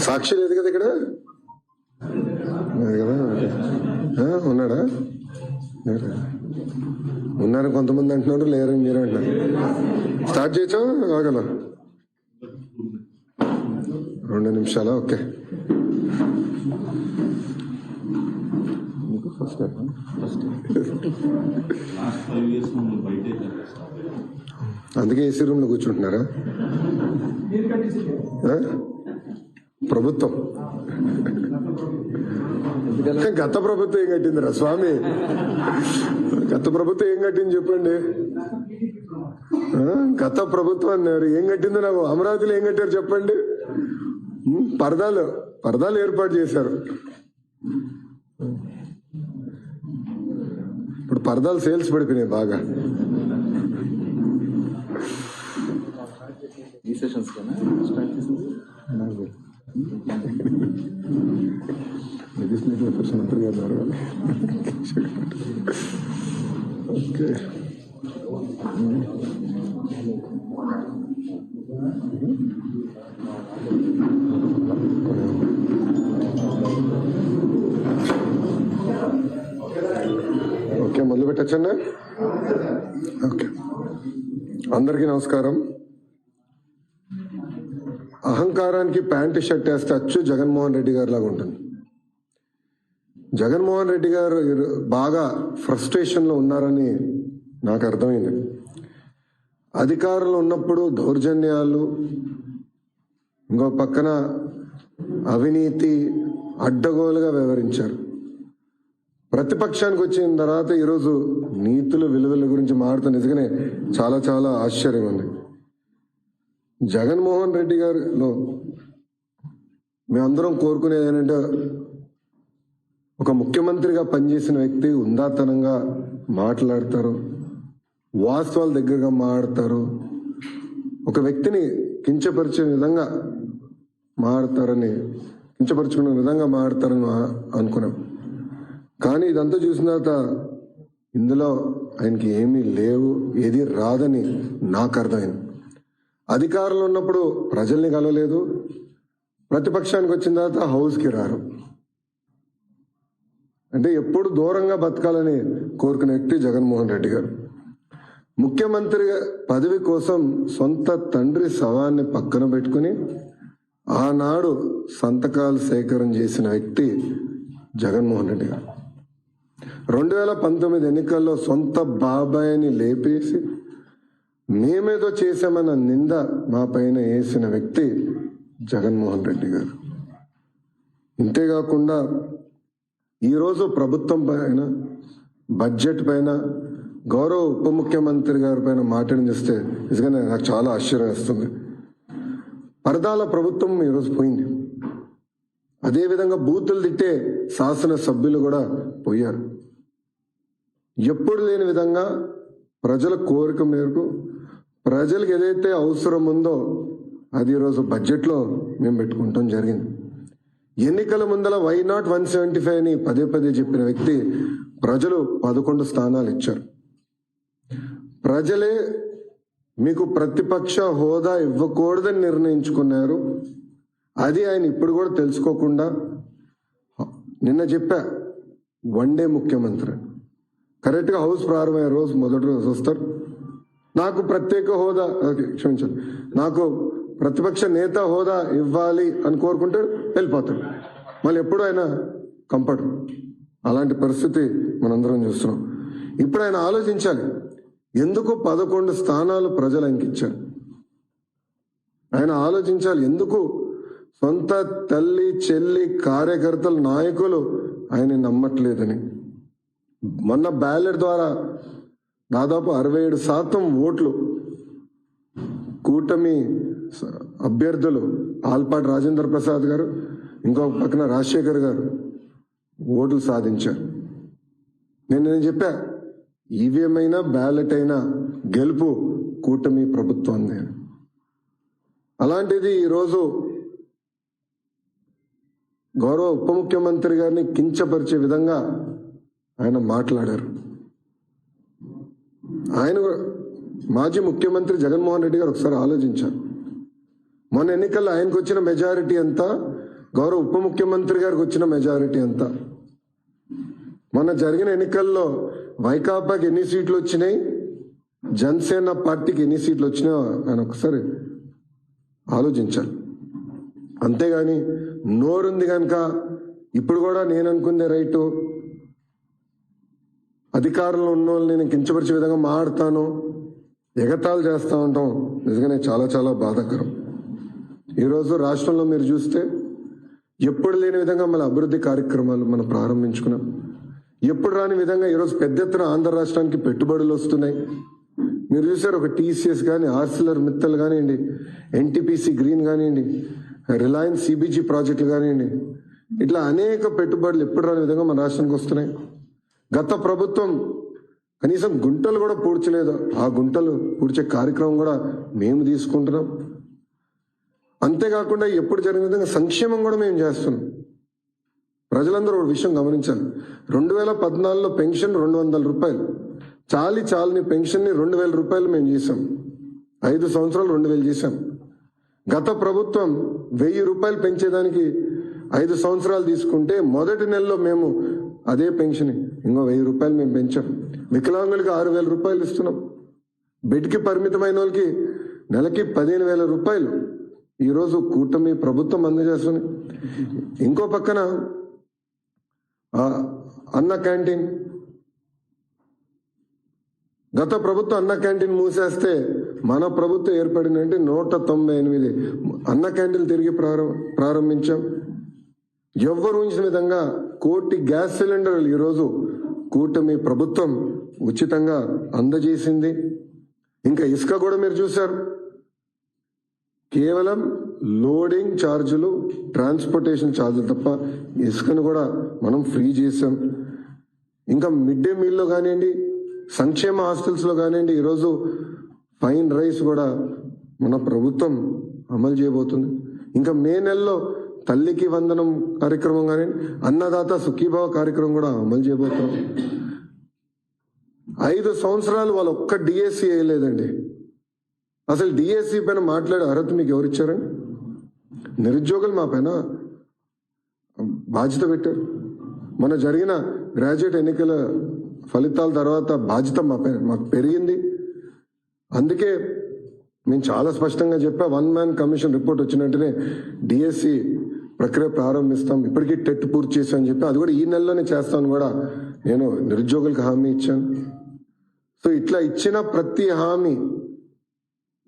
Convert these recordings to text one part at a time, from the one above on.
సాక్షి లేదు కదా ఇక్కడ? లేదు కదా? ఉన్నాడా? ఉన్నారు కొంతమంది అంటున్నారు లేరు మీరు అంటున్నారు. స్టార్ట్ చేయొచ్చా ఆగల రెండు నిమిషాలా? ఓకే. ఫస్ట్ అందుకే ఏసీ రూమ్లో కూర్చుంటున్నారా? ప్రభుత్వం. గత ప్రభుత్వం ఏం కట్టిందిరా స్వామి? గత ప్రభుత్వం ఏం కట్టింది చెప్పండి? గత ప్రభుత్వం అన్నారు ఏం కట్టింది నాకు అమరావతిలో ఏం కట్టారు చెప్పండి? పరదాలు పరదాలు ఏర్పాటు చేశారు. ఇప్పుడు పరదాలు సేల్స్ పడిపోయినాయి బాగా ఈ సెషన్స్ కన్నా స్టార్ట్ చేసింది లెజిస్లేటివ్ అఫేర్స్ మంత్రి గారు జరగాలి ఓకే మొదలు పెట్టచ్చండి ఓకే. అందరికీ నమస్కారం. అహంకారానికి ప్యాంటు షర్ట్ వేస్తే అచ్చు జగన్మోహన్ రెడ్డి గారి లాగా ఉంటుంది. జగన్మోహన్ రెడ్డి గారు బాగా ఫ్రస్ట్రేషన్లో ఉన్నారని నాకు అర్థమైంది. అధికారంలో ఉన్నప్పుడు దౌర్జన్యాలు ఇంకో పక్కన అవినీతి అడ్డగోలుగా వ్యవహరించారు. ప్రతిపక్షానికి వచ్చిన తర్వాత ఈరోజు నీతుల విలువల గురించి మాట్లాడుతూ నిజంగానే చాలా చాలా ఆశ్చర్యం ఉంది జగన్మోహన్ రెడ్డి గారిలో మేమందరం కోరుకునేది ఏంటంటే ఒక ముఖ్యమంత్రిగా పనిచేసిన వ్యక్తి ఉందాతనంగా మాట్లాడతారు వాస్తవాల దగ్గరగా మాట్లాడతారు ఒక వ్యక్తిని కించపరిచే విధంగా మాడతారని కించపరుచుకునే విధంగా మాడతారని అనుకున్నాం. కానీ ఇదంతా చూసిన తర్వాత ఇందులో ఆయనకి ఏమీ లేవు ఏది రాదని నాకు అర్థమైంది. అధికారంలో ఉన్నప్పుడు ప్రజల్ని కలవలేదు. ప్రతిపక్షానికి వచ్చిన తర్వాత హౌస్కి రారు. అంటే ఎప్పుడు దూరంగా బతకాలని కోరుకునే వ్యక్తి జగన్మోహన్ రెడ్డి గారు. ముఖ్యమంత్రి పదవి కోసం సొంత తండ్రి శవాన్ని పక్కన పెట్టుకుని ఆనాడు సంతకాలు సేకరణ చేసిన వ్యక్తి జగన్మోహన్ రెడ్డి గారు. రెండు వేల పంతొమ్మిది ఎన్నికల్లో సొంత బాబాయ్ని లేపేసి మేమేదో చేశామన్న నింద మా పైన వేసిన వ్యక్తి జగన్మోహన్ రెడ్డి గారు. ఇంతేకాకుండా ఈరోజు ప్రభుత్వం పైన బడ్జెట్ పైన గౌరవ ఉప ముఖ్యమంత్రి గారి పైన మాట్లాడి చూస్తే నిజంగా నాకు చాలా ఆశ్చర్యం వేస్తుంది. పరదాల ప్రభుత్వం ఈరోజు పోయింది. అదేవిధంగా బూతులు తిట్టే శాసన సభ్యులు కూడా పోయారు. ఎప్పుడు లేని విధంగా ప్రజల కోరిక మేరకు ప్రజలకు ఏదైతే అవసరం ఉందో అది ఈరోజు బడ్జెట్లో మేము పెట్టుకుంటాం జరిగింది. ఎన్నికల ముందల why not one seventy five అని పదే పదే చెప్పిన వ్యక్తి ప్రజలు పదకొండు స్థానాలు ఇచ్చారు. ప్రజలే మీకు ప్రతిపక్ష హోదా ఇవ్వకూడదని నిర్ణయించుకున్నారు. అది ఆయన ఇప్పుడు కూడా తెలుసుకోకుండా నిన్న చెప్పా వన్ డే ముఖ్యమంత్రి కరెక్ట్గా హౌస్ ప్రారంభమయ్యే రోజు మొదటి రోజు వస్తారు నాకు ప్రత్యేక హోదా క్షమించండి. నాకు ప్రతిపక్ష నేత హోదా ఇవ్వాలి అని కోరుకుంటే వెళ్ళిపోతాడు మళ్ళీ ఎప్పుడు ఆయన కంపడు. అలాంటి పరిస్థితి మనందరం చూస్తున్నాం. ఇప్పుడు ఆయన ఆలోచించాలి. ఎందుకు పదకొండు స్థానాలు ప్రజలు అంకించారు? ఇచ్చారు ఆయన ఆలోచించాలి. ఎందుకు సొంత తల్లి చెల్లి కార్యకర్తలు నాయకులు ఆయన నమ్మట్లేదని? మొన్న బ్యాలెట్ ద్వారా దాదాపు అరవై ఏడు శాతం ఓట్లు కూటమి అభ్యర్థులు ఆల్పాటి రాజేంద్ర ప్రసాద్ గారు ఇంకొక పక్కన రాజశేఖర్ గారు ఓట్లు సాధించారు. నేను నేను చెప్పా ఈవీఎం బ్యాలెట్ అయినా గెలుపు కూటమి ప్రభుత్వం అలాంటిది ఈరోజు గౌరవ ఉప ముఖ్యమంత్రి గారిని కించపరిచే విధంగా ఆయన మాట్లాడారు. ఆయన కూడా మాజీ ముఖ్యమంత్రి జగన్మోహన్ రెడ్డి గారు ఒకసారి ఆలోచించారు. మొన్న ఎన్నికల్లో ఆయనకు వచ్చిన మెజారిటీ ఎంత? గౌరవ ఉప ముఖ్యమంత్రి గారికి వచ్చిన మెజారిటీ ఎంత? మొన్న జరిగిన ఎన్నికల్లో వైకాపాకి ఎన్ని సీట్లు వచ్చినాయి? జనసేన పార్టీకి ఎన్ని సీట్లు వచ్చినాయో ఆయన ఒకసారి ఆలోచించాలి అంతేగాని నోరుంది కనుక ఇప్పుడు కూడా నేను అనుకుందే రైటు. అధికారంలో ఉన్న వాళ్ళని నేను కించపరిచే విధంగా మాట్లాడతాను ఎగతాళి చేస్తూ ఉంటాం. నిజంగానే చాలా చాలా బాధాకరం. ఈరోజు రాష్ట్రంలో మీరు చూస్తే ఎప్పుడు లేని విధంగా మన అభివృద్ధి కార్యక్రమాలు మనం ప్రారంభించుకున్నాం. ఎప్పుడు రాని విధంగా ఈరోజు పెద్ద ఎత్తున ఆంధ్ర రాష్ట్రానికి పెట్టుబడులు వస్తున్నాయి. మీరు చూసారు ఒక టీసీఎస్ కానీ ఆర్సిలర్ మిత్తల్ కానివ్వండి ఎన్టీపీసీ గ్రీన్ కానివ్వండి రిలయన్స్ సిబిజీ ప్రాజెక్టులు కానివ్వండి ఇట్లా అనేక పెట్టుబడులు ఎప్పుడు రాని విధంగా మన రాష్ట్రానికి వస్తున్నాయి. గత ప్రభుత్వం కనీసం గుంటలు కూడా పూడ్చలేదు. ఆ గుంటలు పూడ్చే కార్యక్రమం కూడా మేము తీసుకుంటున్నాం. అంతేకాకుండా ఎప్పుడు జరిగిన విధంగా సంక్షేమం కూడా మేము చేస్తున్నాం. ప్రజలందరూ ఒక విషయం గమనించాలి. రెండు వేల పద్నాలుగులో పెన్షన్ రెండు వందల రూపాయలు. చాలి చాలని పెన్షన్ని రెండు వేల రూపాయలు మేము చేసాం ఐదు సంవత్సరాలు రెండు వేలు చేసాం గత ప్రభుత్వం వెయ్యి రూపాయలు పెంచేదానికి ఐదు సంవత్సరాలు తీసుకుంటే మొదటి నెలలో మేము అదే పెన్షన్ ఇంకో వెయ్యి రూపాయలు మేము పెంచాం. వికలాంగులకి ఆరు వేల రూపాయలు ఇస్తున్నాం. బెడ్కి పరిమితమైన వాళ్ళకి నెలకి పదిహేను వేల రూపాయలు. ఈరోజు కూటమి ప్రభుత్వం అందజేస్తుంది. ఇంకో పక్కన అన్న క్యాంటీన్. గత ప్రభుత్వం అన్న క్యాంటీన్ మూసేస్తే మన ప్రభుత్వం ఏర్పడిందంటే నూట తొంభై ఎనిమిది. అన్న క్యాంటీన్ తిరిగి ప్రారం- ప్రారంభించాం. ఎవ్వరు ఉంచిన విధంగా కోటి గ్యాస్ సిలిండర్లు ఈరోజు కూటమి ప్రభుత్వం ఉచితంగా అందజేసింది. ఇంకా ఇసుక కూడా మీరు చూశారు. కేవలం లోడింగ్ ఛార్జీలు ట్రాన్స్పోర్టేషన్ ఛార్జీలు తప్ప ఇసుకను కూడా మనం ఫ్రీ చేసాం ఇంకా మిడ్ డే మీల్లో కానివ్వండి సంక్షేమ హాస్టల్స్లో కానివ్వండి ఈరోజు ఫైన్ రైస్ కూడా మన ప్రభుత్వం అమలు చేయబోతుంది. ఇంకా మే నెలలో తల్లికి వందనం కార్యక్రమం కానీ అన్నదాత సుఖీభావ కార్యక్రమం కూడా అమలు చేయబోతున్నాం. ఐదు సంవత్సరాలు వాళ్ళు ఒక్క డిఎస్సి వేయలేదండి. అసలు డిఎస్సి పైన మాట్లాడే అర్హత మీకు ఎవరిచ్చారండి నిరుద్యోగులు మా పైన బాధ్యత పెట్టారు. మన జరిగిన గ్రాడ్యుయేట్ ఎన్నికల ఫలితాల తర్వాత బాధ్యత మా పైన మాకు పెరిగింది. అందుకే మేము చాలా స్పష్టంగా చెప్పా వన్ మ్యాన్ కమిషన్ రిపోర్ట్ వచ్చినట్టునే డిఎస్సి ప్రక్రియ ప్రారంభిస్తాం. ఇప్పటికీ టెట్ పూర్తి చేశామని చెప్పి అది కూడా ఈ నెలలోనే చేస్తాను కూడా. నేను నిరుద్యోగులకు హామీ ఇచ్చాను. సో ఇట్లా ఇచ్చిన ప్రతి హామీ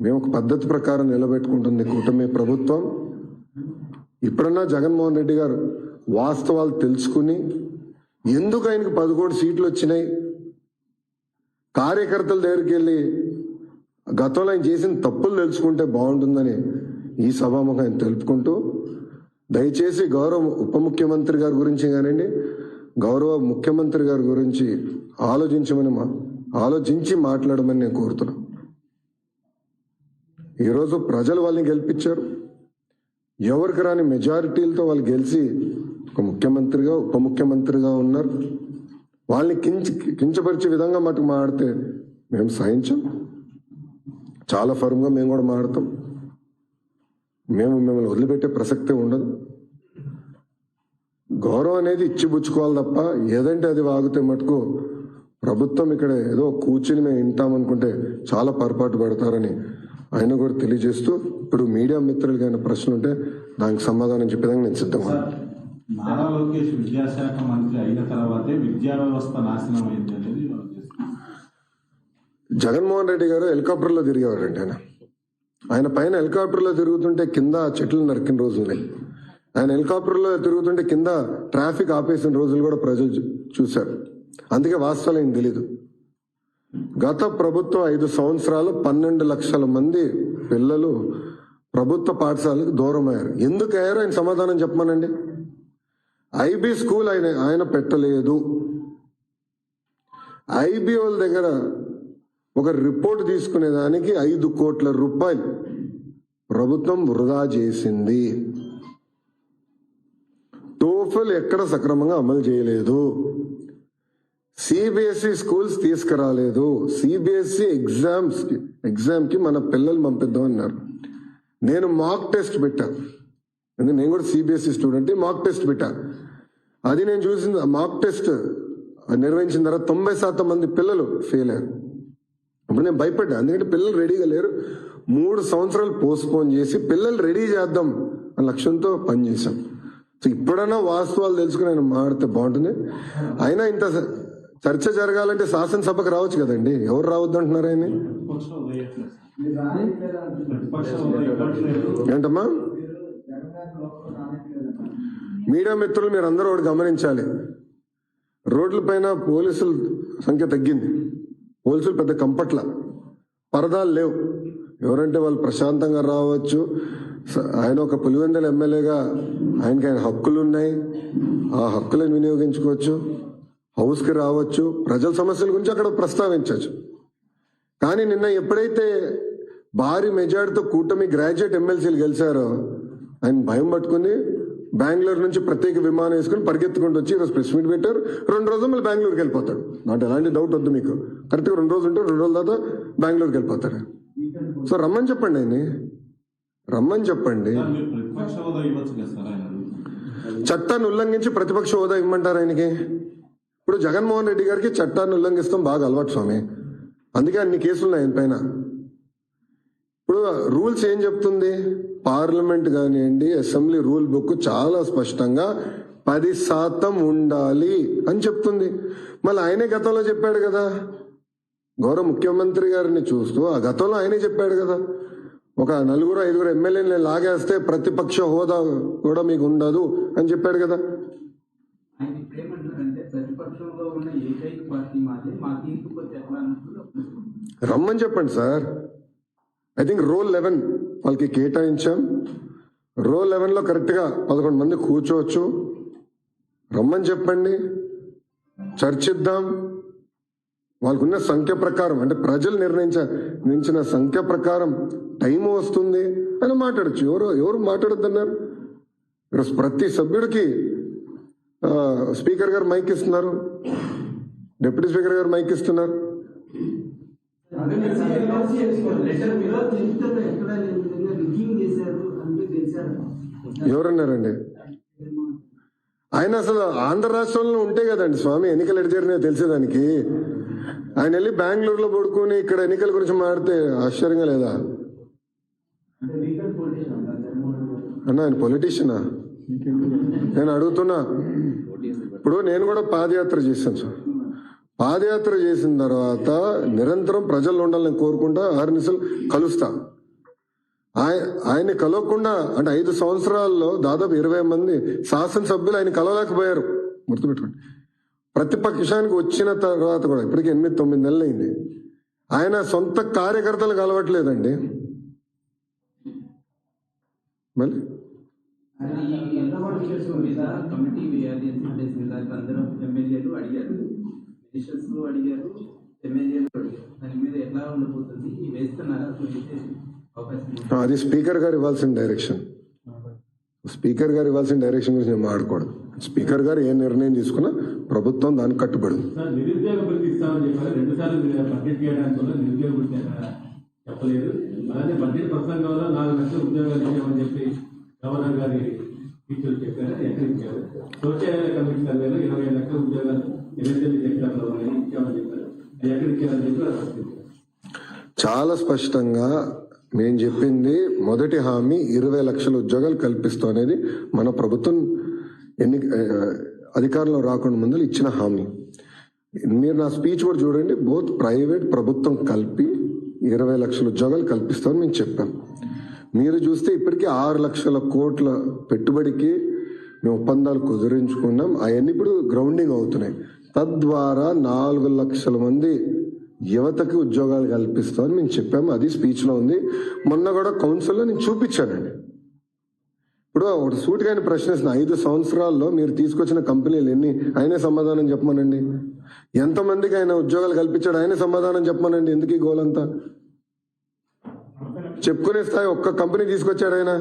మేము ఒక పద్ధతి ప్రకారం నిలబెట్టుకుంటుంది కూటమి ప్రభుత్వం. ఇప్పుడన్నా జగన్మోహన్ రెడ్డి గారు వాస్తవాలు తెలుసుకుని ఎందుకు ఆయనకు పదకొండు సీట్లు వచ్చినాయి? కార్యకర్తల దగ్గరికి వెళ్ళి గతంలో ఆయన చేసిన తప్పులు తెలుసుకుంటే బాగుంటుందని ఈ సభాముఖం ఆయన తెలుపుకుంటూ దయచేసి గౌరవ ఉప ముఖ్యమంత్రి గారి గురించి కానివ్వండి గౌరవ ముఖ్యమంత్రి గారి గురించి ఆలోచించమని మా ఆలోచించి మాట్లాడమని నేను కోరుతున్నాను. ఈరోజు ప్రజలు వాళ్ళని గెలిపించారు. ఎవరికి రాని మెజారిటీలతో వాళ్ళు గెలిచి ఒక ముఖ్యమంత్రిగా ఉప ముఖ్యమంత్రిగా ఉన్నారు. వాళ్ళని కించ కించపరిచే విధంగా మటుకు మాడితే మేము సహించాం. చాలా ఫర్మ్గా మేము కూడా మాడతాం మేము మిమ్మల్ని వదిలిపెట్టే ప్రసక్తే ఉండదు. గౌరవం అనేది ఇచ్చిపుచ్చుకోవాలి తప్ప ఏదంటే అది వాగితే మటుకు ప్రభుత్వం ఇక్కడ ఏదో కూర్చుని మేము వింటామనుకుంటే చాలా పొరపాటు పడతారని ఆయన కూడా తెలియజేస్తూ ఇప్పుడు మీడియా మిత్రులకి ఏమైనా ప్రశ్నలు ఉంటే దానికి సమాధానం చెప్పేదానికి నేను సిద్ధంగా సార్ నారా లోకేష్ విద్యాశాఖ మంత్రి అయిన తర్వాతే విద్యా వ్యవస్థ నాశనం అయింది అనేది. జగన్మోహన్ రెడ్డి గారు హెలికాప్టర్లో తిరిగేవారండి ఆయన ఆయన పైన హెలికాప్టర్లో తిరుగుతుంటే కింద చెట్లు నరికిన రోజులు. ఆయన హెలికాప్టర్లో తిరుగుతుంటే కింద ట్రాఫిక్ ఆపేసిన రోజులు కూడా ప్రజలు చూ- చూశారు. అందుకే వాస్తవాలు ఏం తెలీదు. గత ప్రభుత్వం ఐదు సంవత్సరాలు పన్నెండు లక్షల మంది పిల్లలు ప్రభుత్వ పాఠశాలకు దూరం అయ్యారు. ఎందుకు అయ్యారు? ఆయన సమాధానం చెప్పమానండి. ఐబీ స్కూల్ ఆయన ఆయన పెట్టలేదు. ఐబీ వాళ్ళ దగ్గర ఒక రిపోర్ట్ తీసుకునేదానికి ఐదు కోట్ల రూపాయలు ప్రభుత్వం వృధా చేసింది. ప్రూఫ్లు ఎక్కడ సక్రమంగా అమలు చేయలేదు. సిబిఎస్ఈ స్కూల్స్ తీసుకురాలేదు. సిబిఎస్ఈ ఎగ్జామ్స్ ఎగ్జామ్కి మన పిల్లలు పంపిద్దాం అన్నారు. నేను మాక్ టెస్ట్ పెట్టాను ఎందుకంటే నేను కూడా సిబిఎస్ఈ స్టూడెంట్ మాక్ టెస్ట్ పెట్టాను అది నేను చూసిన మాక్ టెస్ట్ నిర్వహించిన తర్వాత తొంభై శాతం మంది పిల్లలు ఫెయిల్ అయ్యారు. అప్పుడు నేను భయపడ్డా. ఎందుకంటే పిల్లలు రెడీగా లేరు. మూడు సంవత్సరాలు పోస్ట్పోన్ చేసి పిల్లలు రెడీ చేద్దాం అనే లక్ష్యంతో పనిచేశాం. సో ఇప్పుడైనా వాస్తవాలు తెలుసుకుని ఆయన మాడితే బాగుంటుంది. అయినా ఇంత చర్చ జరగాలంటే శాసనసభకు రావచ్చు కదండి. ఎవరు రావద్దు అంటున్నారు ఆయన ఏంటమ్మా? మీడియా మిత్రులు మీరు అందరూ ఒకటి గమనించాలి. రోడ్ల పైన పోలీసుల సంఖ్య తగ్గింది. పోలీసులు పెద్ద కంపట్ల. పరదాలు లేవు. ఎవరంటే వాళ్ళు ప్రశాంతంగా రావచ్చు. ఆయన ఒక పులివెందల ఎమ్మెల్యేగా ఆయనకి ఆయన హక్కులు ఉన్నాయి ఆ హక్కులను వినియోగించుకోవచ్చు. హౌస్కి రావచ్చు. ప్రజల సమస్యల గురించి అక్కడ ప్రస్తావించవచ్చు. కానీ నిన్న ఎప్పుడైతే భారీ మెజార్టీతో కూటమి గ్రాడ్యుయేట్ ఎమ్మెల్సీలు గెలిచారో ఆయన భయం పట్టుకుని బెంగళూరు నుంచి ప్రత్యేక విమానం వేసుకుని పరిగెత్తుకుంటూ వచ్చి ఈరోజు ప్రెస్ మీట్ పెట్టారు. రెండు రోజులు మళ్ళీ బెంగళూరుకి వెళ్ళిపోతాడు. నాకు ఎలాంటి డౌట్ వద్దు మీకు. కరెక్ట్గా రెండు రోజులు ఉంటే రెండు రోజుల తర్వాత బెంగళూరుకి వెళ్ళిపోతాడు. సో రమ్మని చెప్పండి ఆయన్ని. రమ్మని చెప్పండి. ఆయన. చట్టాన్ని ఉల్లంఘించి ప్రతిపక్ష హోదా ఇమ్మంటారు ఆయనకి? ఇప్పుడు జగన్మోహన్ రెడ్డి గారికి చట్టాన్ని ఉల్లంఘిస్తాం బాగా అలవాటు స్వామి. అందుకే అన్ని కేసులు ఉన్నాయి ఆయన పైన. ఇప్పుడు రూల్స్ ఏం చెప్తుంది? పార్లమెంట్ కానివ్వండి అసెంబ్లీ రూల్ బుక్ చాలా స్పష్టంగా పది శాతం ఉండాలి అని చెప్తుంది. మళ్ళీ ఆయనే గతంలో చెప్పాడు కదా గౌరవ ముఖ్యమంత్రి గారిని చూస్తూ ఆ గతంలో ఆయనే చెప్పాడు కదా ఒక నలుగురు ఐదుగురు ఎమ్మెల్యేని లాగేస్తే ప్రతిపక్ష హోదా కూడా మీకు ఉండదు అని చెప్పాడు కదా. రమ్మని చెప్పండి sir. I think roll eleven వాళ్ళకి కేటాయించాం. రోల్ లెవెన్లో కరెక్ట్గా పదకొండు మంది కూర్చోవచ్చు. రమ్మని చెప్పండి. చర్చిద్దాం. వాళ్ళకున్న సంఖ్య ప్రకారం అంటే ప్రజలు నిర్ణయించ నిర్ణయించిన సంఖ్య ప్రకారం టైం వస్తుంది అని మాట్లాడచ్చు. ఎవరు ఎవరు మాట్లాడద్దన్నారు? ఈరోజు ప్రతి సభ్యుడికి స్పీకర్ గారు మైక్ ఇస్తున్నారు. డిప్యూటీ స్పీకర్ గారు మైక్ ఇస్తున్నారు. ఎవరన్నారండి? ఆయన అసలు ఆంధ్ర రాష్ట్రంలో ఉంటే కదండి స్వామి ఎన్నికలు ఎటు తెలిసేదానికి. ఆయన వెళ్ళి బెంగళూరులో పడుకొని ఇక్కడ ఎన్నికల గురించి మాడితే ఆశ్చర్యంగా లేదా? అన్న ఆయన పొలిటీషియనా నేను అడుగుతున్నా. ఇప్పుడు నేను కూడా పాదయాత్ర చేశాను సార్. పాదయాత్ర చేసిన తర్వాత నిరంతరం ప్రజల్లో ఉండాలని కోరుకుంటా ఆర్నిసలు కలుస్తా. ఆయ ఆయన్ని కలవకుండా అంటే ఐదు సంవత్సరాల్లో దాదాపు ఇరవై మంది శాసనసభ్యులు ఆయన కలవలేకపోయారు. గుర్తుపెట్టుకోండి. ప్రతిపక్షానికి వచ్చిన తర్వాత కూడా ఇప్పటికి ఎనిమిది తొమ్మిది నెలలు అయింది ఆయన సొంత కార్యకర్తలు కలవట్లేదండి మళ్ళీ? అది స్పీకర్ గారు ఇవ్వాల్సిన డైరెక్షన్. స్పీకర్ గారు ఇవ్వాల్సిన డైరెక్షన్ గురించి నేను మాట్లాడకూడదు. స్పీకర్ గారు ఏ నిర్ణయం తీసుకున్నా ప్రభుత్వం దానికి కట్టుబడి. చాలా స్పష్టంగా మేము చెప్పింది మొదటి హామీ ఇరవై లక్షల ఉద్యోగాలు కల్పిస్తాం అనేది మన ప్రభుత్వం ఎన్ని అధికారంలో రాకుండా ముందు ఇచ్చిన హామీ. మీరు నా స్పీచ్ కూడా చూడండి బోత్ ప్రైవేట్ ప్రభుత్వం కలిపి ఇరవై లక్షల ఉద్యోగాలు కల్పిస్తామని మేము చెప్పాం. మీరు చూస్తే ఇప్పటికీ ఆరు లక్షల కోట్ల పెట్టుబడికి మేము ఒప్పందాలు కుదిరించుకున్నాం. అవన్నీ ఇప్పుడు గ్రౌండింగ్ అవుతున్నాయి. తద్వారా నాలుగు లక్షల మంది యువతకి ఉద్యోగాలు కల్పిస్తామని మేము చెప్పాము అది స్పీచ్లో ఉంది. మొన్న కూడా కౌన్సిల్లో నేను చూపించానండి. ఇప్పుడు ఒకటి సూట్ ఆయన ప్రశ్నిస్తున్న ఐదు సంవత్సరాల్లో మీరు తీసుకొచ్చిన కంపెనీలు ఎన్ని? ఆయనే సమాధానం చెప్పమనండి. ఎంతమందికి ఆయన ఉద్యోగాలు కల్పించాడు ఆయనే సమాధానం చెప్పమనండి. ఎందుకు ఈ గోలంతా చెప్పుకునే స్థాయి ఒక్క కంపెనీ తీసుకొచ్చాడు ఆయన.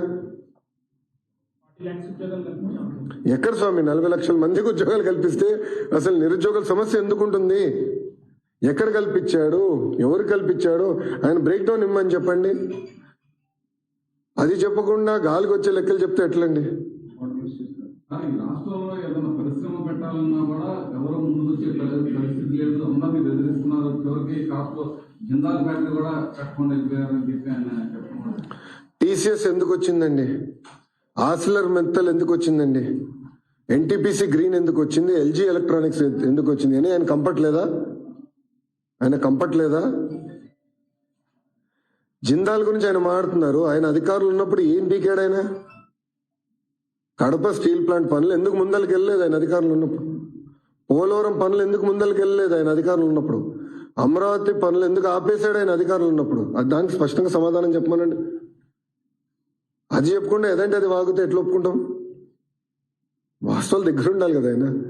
ఎక్కడ స్వామి? నలభై లక్షల మందికి ఉద్యోగాలు కల్పిస్తే అసలు నిరుద్యోగుల సమస్య ఎందుకుంటుంది? ఎక్కడ కల్పించాడు? ఎవరు కల్పించాడు? ఆయన బ్రేక్ డౌన్ ఇమ్మని చెప్పండి. అది చెప్పకుండా గాలికి వచ్చే లెక్కలు చెప్తే ఎట్లండి? టీసీఎస్ ఎందుకు వచ్చిందండి ఆసిలర్ మెత్తల్ ఎందుకు వచ్చిందండి ఎన్టీపీసీ గ్రీన్ ఎందుకు వచ్చింది ఎల్జీ ఎలక్ట్రానిక్స్ ఎందుకు వచ్చింది అని ఆయన కంఫర్ట్ లేదా ఆయన కంఫర్ట్ లేదా జిందాల్ గురించి ఆయన మాట్లాడుతున్నారు. ఆయన అధికారులు ఉన్నప్పుడు ఏం పీకాడు ఆయన? కడప స్టీల్ ప్లాంట్ పనులు ఎందుకు ముందరికి వెళ్ళలేదు ఆయన అధికారులు ఉన్నప్పుడు? పోలవరం పనులు ఎందుకు ముందరికి వెళ్ళలేదు ఆయన అధికారులు ఉన్నప్పుడు? అమరావతి పనులు ఎందుకు ఆపేశాడు ఆయన అధికారులు ఉన్నప్పుడు? అది దానికి స్పష్టంగా సమాధానం చెప్పమనండి. అది చెప్పకుండా ఏదంటే అది వాగితే ఎట్లా ఒప్పుకుంటాం? వాస్తవాలు దగ్గర ఉండాలి కదా ఆయన.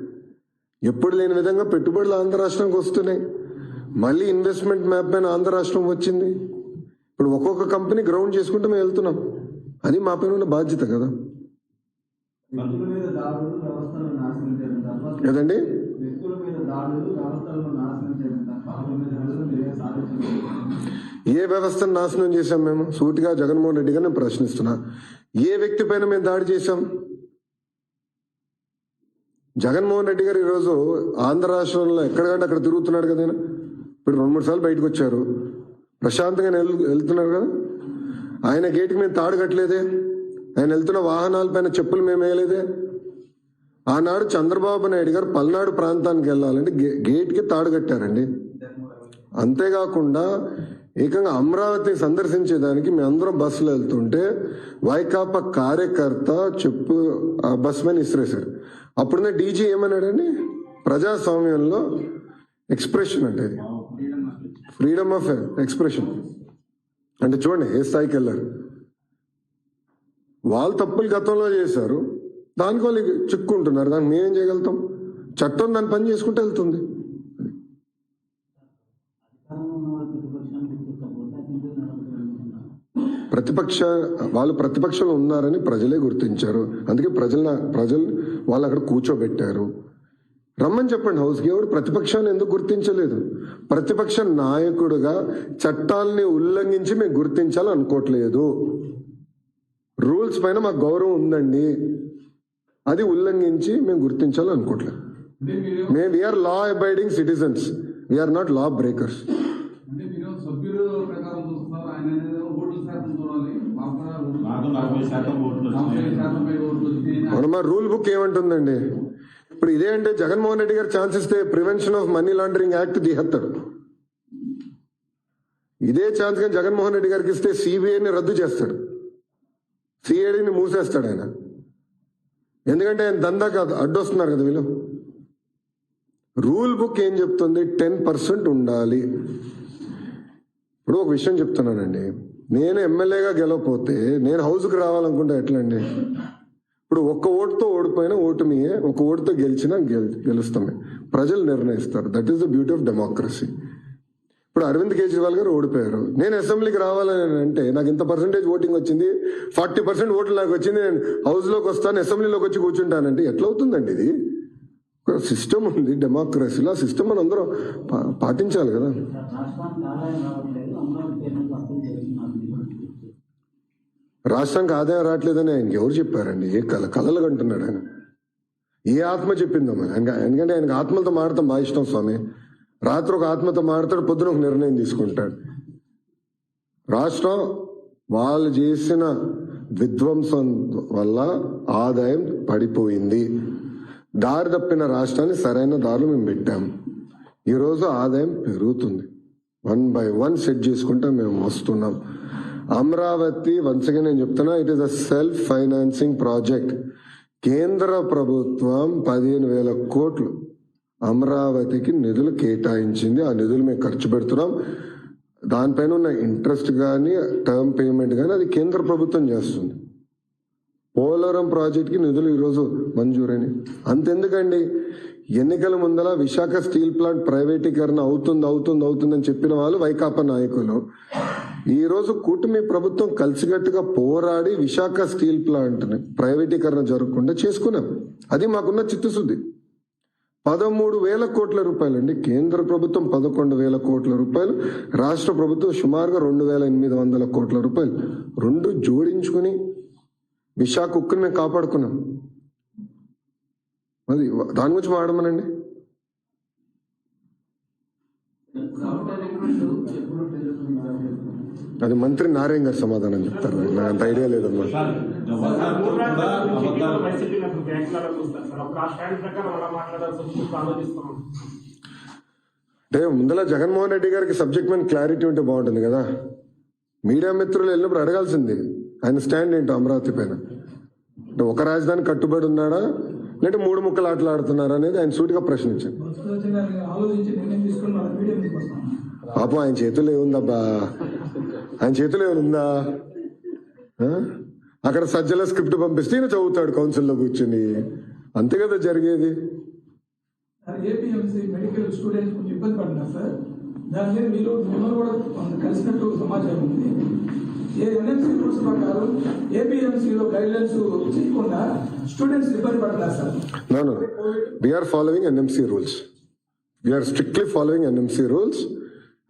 ఎప్పుడు లేని విధంగా పెట్టుబడులు ఆంధ్ర రాష్ట్రానికి వస్తున్నాయి. మళ్ళీ ఇన్వెస్ట్మెంట్ మ్యాప్ పైన ఆంధ్ర రాష్ట్రం వచ్చింది. ఇప్పుడు ఒక్కొక్క కంపెనీ గ్రౌండ్ చేసుకుంటూ మేము వెళ్తున్నాం. అది మా పైన ఉన్న బాధ్యత కదా. సాధించలేదు. ఏ వ్యవస్థను నాశనం చేశాం మేము? సూటిగా జగన్మోహన్ రెడ్డి గారిని ప్రశ్నిస్తున్నా. ఏ వ్యక్తి పైన మేము దాడి చేశాం? జగన్మోహన్ రెడ్డి గారు ఈరోజు ఆంధ్ర రాష్ట్రంలో ఎక్కడికంటే అక్కడ తిరుగుతున్నాడు కదా ఇప్పుడు రెండు మూడు సార్లు బయటకు వచ్చారు. ప్రశాంతంగా వెళ్తున్నారు కదా? ఆయన గేటుకి మేము తాడు కట్టలేదే. ఆయన వెళ్తున్న వాహనాల పైన చెప్పులు మేము వేయలేదే. ఆనాడు చంద్రబాబు నాయుడు గారు పల్నాడు ప్రాంతానికి వెళ్ళాలంటే గే- గేట్కి తాడు కట్టారండి. అంతేకాకుండా ఏకంగా అమరావతి సందర్శించేదానికి మేమందరం బస్సులో వెళ్తుంటే వైకాపా కార్యకర్త చెప్పు ఆ బస్ మీద ఇసిరేశాడు అప్పుడున్న డీజీ ఏమన్నాడండి? ప్రజాస్వామ్యంలో ఎక్స్ప్రెషన్ అంటే ఇది ఫ్రీడమ్ ఆఫ్ ఎక్స్ప్రెషన్ అంటే చూడండి ఏ స్థాయికి వెళ్ళారు? వాళ్ళు తప్పులు గతంలో చేశారు దానికి వాళ్ళు చిక్కుంటున్నారు. దానికి మేమేం చేయగలుగుతాం? చట్టం దాని పని చేసుకుంటూ వెళ్తుంది. ప్రతిపక్ష వాళ్ళు ప్రతిపక్షంలో ఉన్నారని ప్రజలే గుర్తించారు. అందుకే ప్రజల ప్రజలు వాళ్ళు అక్కడ కూర్చోబెట్టారు. రమ్మని చెప్పండి హౌస్కి ఎవరు ప్రతిపక్షాన్ని ఎందుకు గుర్తించలేదు? ప్రతిపక్ష నాయకుడుగా చట్టాలని ఉల్లంఘించి మేము గుర్తించాలని అనుకోవట్లేదు. రూల్స్ పైన మాకు గౌరవం ఉందండి. అది ఉల్లంఘించి మేము గుర్తించాలని అనుకోవట్లేదు. అంటే మీరు మేము we are law abiding citizens we are not law breakers మన మా రూల్ బుక్ ఏమంటుందండి? ఇప్పుడు ఇదే అంటే జగన్మోహన్ రెడ్డి గారు ఛాన్స్ ఇస్తే prevention of money laundering act తీహెత్తాడు ఇదే ఛాన్స్ కానీ జగన్మోహన్ రెడ్డి గారికి ఇస్తే సిబిఐని రద్దు చేస్తాడు. సిఐడిని మూసేస్తాడు ఆయన. ఎందుకంటే ఆయన దందా కాదు అడ్డొస్తున్నారు కదా వీళ్ళు. రూల్ బుక్ ఏం చెప్తుంది? టెన్ పర్సెంట్ ఉండాలి. ఇప్పుడు ఒక విషయం చెప్తున్నానండి. నేను ఎమ్మెల్యేగా గెలవకపోతే నేను హౌస్కి రావాలనుకుంటే ఎట్లా అండి ఇప్పుడు ఒక్క ఓటుతో ఓడిపోయినా ఓటు ఒక ఓటుతో గెలిచినా గెల్ గెలుస్తామే. ప్రజలు నిర్ణయిస్తారు. That is the beauty of democracy ఇప్పుడు అరవింద్ కేజ్రీవాల్ గారు ఓడిపోయారు. నేను అసెంబ్లీకి రావాలని అంటే నాకు ఇంత పర్సెంటేజ్ ఓటింగ్ వచ్చింది ఫార్టీ పర్సెంట్ ఓట్లు నాకు వచ్చింది నేను హౌస్లోకి వస్తాను అసెంబ్లీలోకి వచ్చి కూర్చుంటానంటే ఎట్లా అవుతుందండి ఇది? ఒక సిస్టమ్ ఉంది డెమోక్రసీలో ఆ సిస్టమ్ మనం అందరం పా- పాటించాలి కదా రాష్ట్రానికి ఆదాయం రావట్లేదు అమరావతి పేరు మీద అప్పులు జరుగుతున్నారు రాష్ట్రానికి ఆదాయం రావట్లేదని ఆయనకి ఎవరు చెప్పారండి? ఏ కళ కళలు కంటున్నాడు ఆయన. ఏ ఆత్మ చెప్పిందమ్మా ఆయన ఎందుకంటే ఆయనకు ఆత్మలతో మాడతాం బాగా ఇష్టం స్వామి. రాత్రి ఒక ఆత్మతో మాడతాడు పొద్దున ఒక నిర్ణయం తీసుకుంటాడు. రాష్ట్రం వాళ్ళు చేసిన విధ్వంసం వల్ల ఆదాయం పడిపోయింది. దారి తప్పిన రాష్ట్రాన్ని సరైన దారులు మేము పెట్టాము ఈరోజు ఆదాయం పెరుగుతుంది. వన్ బై వన్ సెట్ చేసుకుంటా మేము వస్తున్నాం. అమరావతి వన్స్గా నేను చెప్తున్నా it is a self financing project కేంద్ర ప్రభుత్వం పదిహేను వేల కోట్లు అమరావతికి నిధులు కేటాయించింది. ఆ నిధులు మేము ఖర్చు పెడుతున్నాం. దానిపైన ఉన్న ఇంట్రెస్ట్ కానీ టర్మ్ పేమెంట్ కానీ అది కేంద్ర ప్రభుత్వం చేస్తుంది. పోలవరం ప్రాజెక్ట్కి నిధులు ఈరోజు మంజూరని అంతెందుకండి? ఎన్నికల ముందల విశాఖ స్టీల్ ప్లాంట్ ప్రైవేటీకరణ అవుతుంది అవుతుంది అవుతుందని చెప్పిన వాళ్ళు వైకాపా నాయకులు. ఈ రోజు కూటమి ప్రభుత్వం కలిసికట్టుగా పోరాడి విశాఖ స్టీల్ ప్లాంట్ని ప్రైవేటీకరణ జరగకుండా చేసుకున్నాం అది మాకున్న చిత్తశుద్ధి. పదమూడు వేల కోట్ల రూపాయలు అండి కేంద్ర ప్రభుత్వం పదకొండు వేల కోట్ల రూపాయలు రాష్ట్ర ప్రభుత్వం సుమారుగా రెండు వేల ఎనిమిది వందల కోట్ల రూపాయలు. రెండు జోడించుకుని విశాఖ ఉక్కుని మేము కాపాడుకున్నాం. అది దాని గురించి మాడమనండి ఎప్పుడు అది మంత్రి నారాయణ గారు సమాధానం చెప్తారు. నాకు అంత ఐడియా లేదమ్మా. అంటే ముందల జగన్మోహన్ రెడ్డి గారికి సబ్జెక్ట్ మీద క్లారిటీ ఉంటే బాగుంటుంది కదా. మీడియా మిత్రులు వెళ్ళినప్పుడు అడగాల్సింది ఆయన స్టాండ్ ఏంటో అమరావతి పైన. అంటే ఒక రాజధాని కట్టుబడి ఉన్నాడా? లేదంటే మూడు ముక్కలు ఆటలు ఆడుతున్నారా అనేది ఆయన సూటిగా ప్రశ్నించారు. ఆలోచించి నిర్ణయం తీసుకుని మన మీడియం తీసుకొస్తాం పాపం ఆయన చేతుల్లో ఏముందబ్బా? ఆయన చేతుల్లో ఏముందా ఆ? అక్కడ సజ్జల స్క్రిప్ట్ పంపిస్తే ఈయన చదువుతాడు కౌన్సిల్లో కూర్చుని. అంతే కదా జరిగేది. ఏపీఎంసీ మెడికల్ స్టూడెంట్స్ కొంచెం ఇబ్బంది పడినారు సార్. దాని మీద మీరు మిమ్మల్ని కూడా కొంత కలిసినట్టు సమాచారం ఉంది. ఏ ఎన్ఎంసీ రూల్స్ ప్రకారం ఏపీఎంసీలో గైడ్లైన్స్ చేయకుండా స్టూడెంట్స్ ఇబ్బంది పడుతున్నారు sir? No no we are following NMC rules we are strictly following NMC rules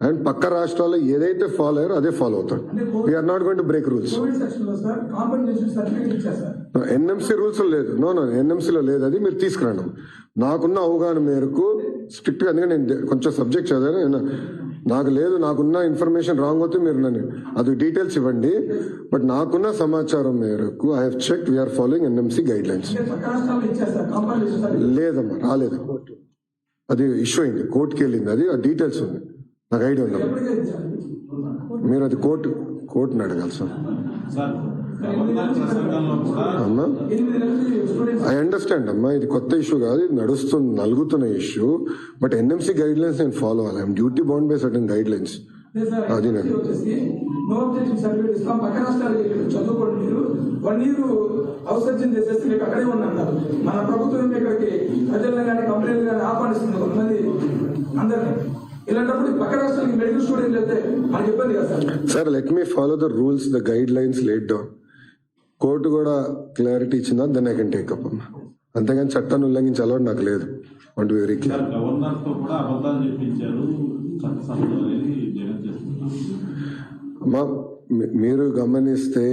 and పక్క రాష్ట్రాల్లో ఏదైతే ఫాలో అయ్యారో అదే ఫాలో అవుతాడు we are not going to break rules NMC rules లేదు. నో నో ఎన్ఎంసీలో లేదు. అది మీరు తీసుకురండి. నాకున్న అవగాహన మేరకు స్ట్రిక్ట్గా అందుకే నేను కొంచెం సబ్జెక్ట్ చదివాను. నేను- నాకు లేదు నాకున్న ఇన్ఫర్మేషన్ రాంగ్ అవుతే మీరు నన్ను అది డీటెయిల్స్ ఇవ్వండి. బట్ నాకున్న సమాచారం మేరకు I have check we are following NMC guidelines లేదమ్మా రాలేదు. అది ఇష్యూ అయింది. కోర్టుకి వెళ్ళింది. అది ఆ డీటెయిల్స్ ఉంది. నాకు ఐడియా ఉండదు మీరు అది కోర్టు కోర్టుని అడగాలి సార్. అమ్మా ఐ అండర్స్టాండ్ అమ్మా ఇది కొత్త ఇష్యూ కాదు ఇది నడుస్తుంది నలుగుతున్న issue. But NMC guidelines నేను ఫాలో అవ్వాలి. I'm duty bound by certain guidelines అది నేను. చదువుకోండి మీరు వన్ ఇయర్ చేసేసి మీకు అక్కడే ఉన్నారు మన ప్రభుత్వం ఇక్కడికి ప్రజలను కానీ కంపెనీలు కానీ ఆహ్వానిస్తుంది కొంతమంది అందరినీ. ఇలాంటప్పుడు పక్క రాష్ట్రాలకి మెడికల్ స్టూడెంట్ వెళ్తే మనకి ఇబ్బంది కదా sir? Sir let me follow the rules the guidelines laid down court కూడా క్లారిటీ ఇచ్చిందా? Then I can take up అమ్మా అంతేగాని చట్టాన్ని ఉల్లంఘించే అలవాటు నాకు లేదు. వాంట్ వెరీ క్లియర్ సార్ గవర్నర్తో కూడా అబద్ధాలు చెప్పించారు. చట్టసభలో అనేది జగన్ చేస్తున్నారు. మా మీ- మీరు గమనిస్తే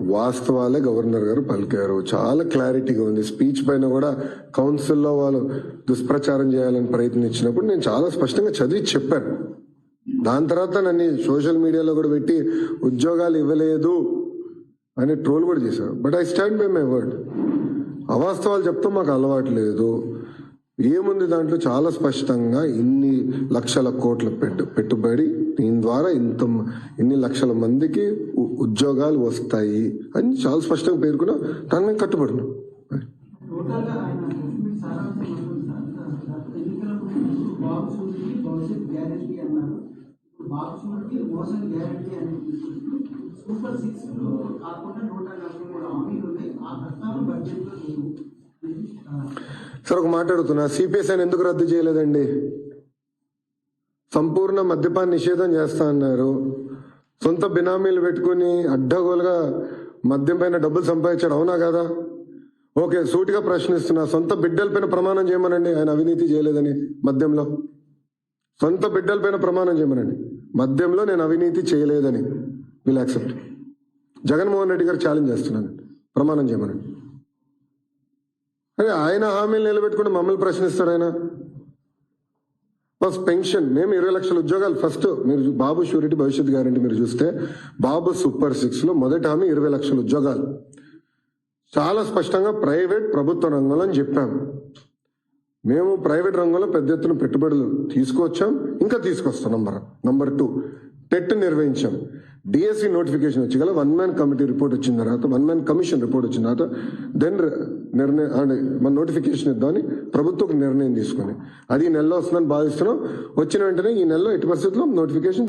వాస్తవాలే గవర్నర్ గారు పలికారు. చాలా క్లారిటీగా ఉంది. స్పీచ్ పైన కూడా కౌన్సిల్లో వాళ్ళు దుష్ప్రచారం చేయాలని ప్రయత్నించినప్పుడు నేను చాలా స్పష్టంగా చదివి చెప్పాను. దాని తర్వాత నన్ను సోషల్ మీడియాలో కూడా పెట్టి ఉద్యోగాలు ఇవ్వలేదు అని ట్రోల్ కూడా చేశారు. But I stand by my word అవాస్తవాలు చెప్తే మాకు అలవాటు లేదు. ఏముంది దాంట్లో? చాలా స్పష్టంగా ఇన్ని లక్షల కోట్ల పెట్టు పెట్టుబడి దీని ద్వారా ఇంత ఇన్ని లక్షల మందికి ఉద్యోగాలు వస్తాయి అని చాలా స్పష్టంగా పేర్కొన్నా దాని మీద కట్టుబడినాం సార్ ఒక ముందు బాబు అని సూపర్ సిక్స్లో కాకుండా నూట నలభై మూడు హామీలు ఉన్నాయి ఆ ప్రస్తావన బడ్జెట్లో లేవు సార్ ఒక సిపిఎస్ఐని ఎందుకు రద్దు చేయలేదండి సంపూర్ణ మద్యపాన నిషేధం చేస్తా అన్నారు సొంత బినామీలు పెట్టుకుని అడ్డగోలుగా మద్యం పైన డబ్బులు సంపాదించాడు అవునా కదా? ఓకే సూటిగా ప్రశ్నిస్తున్నా సొంత బిడ్డల పైన ప్రమాణం చేయమనండి ఆయన అవినీతి చేయలేదని మద్యంలో. సొంత బిడ్డల పైన ప్రమాణం చేయమనండి మద్యంలో నేను అవినీతి చేయలేదని విల్ యాక్సెప్ట్. జగన్మోహన్ రెడ్డి గారు ఛాలెంజ్ చేస్తున్నాను ప్రమాణం చేయమనండి. అరే ఆయన హామీలు నిలబెట్టుకుని మమ్మల్ని ప్రశ్నిస్తాడు ఆయన. ఫస్ట్ పెన్షన్ మేము ఇరవై లక్షల ఉద్యోగాలు. ఫస్ట్ మీరు బాబు షూరిటీ భవిష్యత్ గ్యారంటీ మీరు చూస్తే బాబు సూపర్ సిక్స్లో మొదటి హామీ ఇరవై లక్షల ఉద్యోగాలు. చాలా స్పష్టంగా ప్రైవేట్ ప్రభుత్వ రంగంలో అని చెప్పాము మేము ప్రైవేట్ రంగంలో పెద్ద ఎత్తున పెట్టుబడులు తీసుకొచ్చాం. ఇంకా తీసుకొస్తాం. నంబర్ నంబర్ టూ టెట్ నిర్వహించాం. డిఎస్సి నోటిఫికేషన్ వచ్చి గల వన్ మ్యాన్ కమిటీ రిపోర్ట్ వచ్చిన తర్వాత వన్ మ్యాన్ కమిషన్ రిపోర్ట్ వచ్చిన తర్వాత దెన్ నిర్ణయం అంటే మన నోటిఫికేషన్ ఇద్దామని ప్రభుత్వం నిర్ణయం తీసుకొని అది ఈ నెలలో వస్తుందని భావిస్తున్నాం. వచ్చిన వెంటనే ఈ నెలలో ఎట్టి పరిస్థితుల్లో నోటిఫికేషన్